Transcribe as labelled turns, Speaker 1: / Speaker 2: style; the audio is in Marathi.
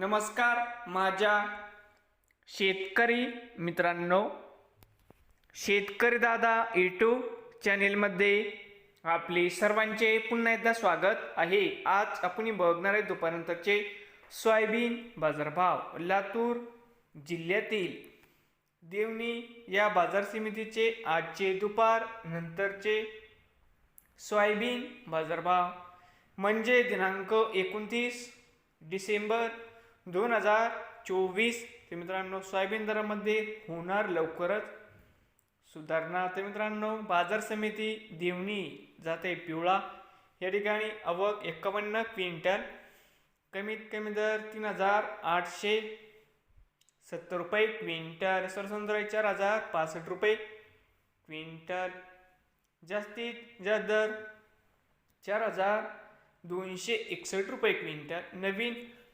Speaker 1: नमस्कार माझ्या शेतकरी मित्रांनो शेतकरी दादा यूट्यूब चॅनेलमध्ये आपले सर्वांचे पुन्हा एकदा स्वागत आहे. आज आपण बघणार आहे दुपारनंतरचे सोयाबीन बाजारभाव. लातूर जिल्ह्यातील देवणी या बाजार समितीचे आजचे दुपार नंतरचे सोयाबीन बाजारभाव. म्हणजे दिनांक एकोणतीस डिसेंबर दोन हजार चोवीस. ते मित्रांनो सोयाबीन दरामध्ये होणार लवकरच सुधारणा. तर मित्रांनो बाजार समिती देवणी जाते पिवळा. या ठिकाणी अवक एकावन्न क्विंटल. कमीत कमी दर तीन हजार आठशे सत्तर रुपये क्विंटल. सरसंद्राई चार हजार पासष्ट रुपये क्विंटल. जास्तीत जास्त दर चार हजार दोनशे एकसष्ट रुपये क्विंटल. नवीन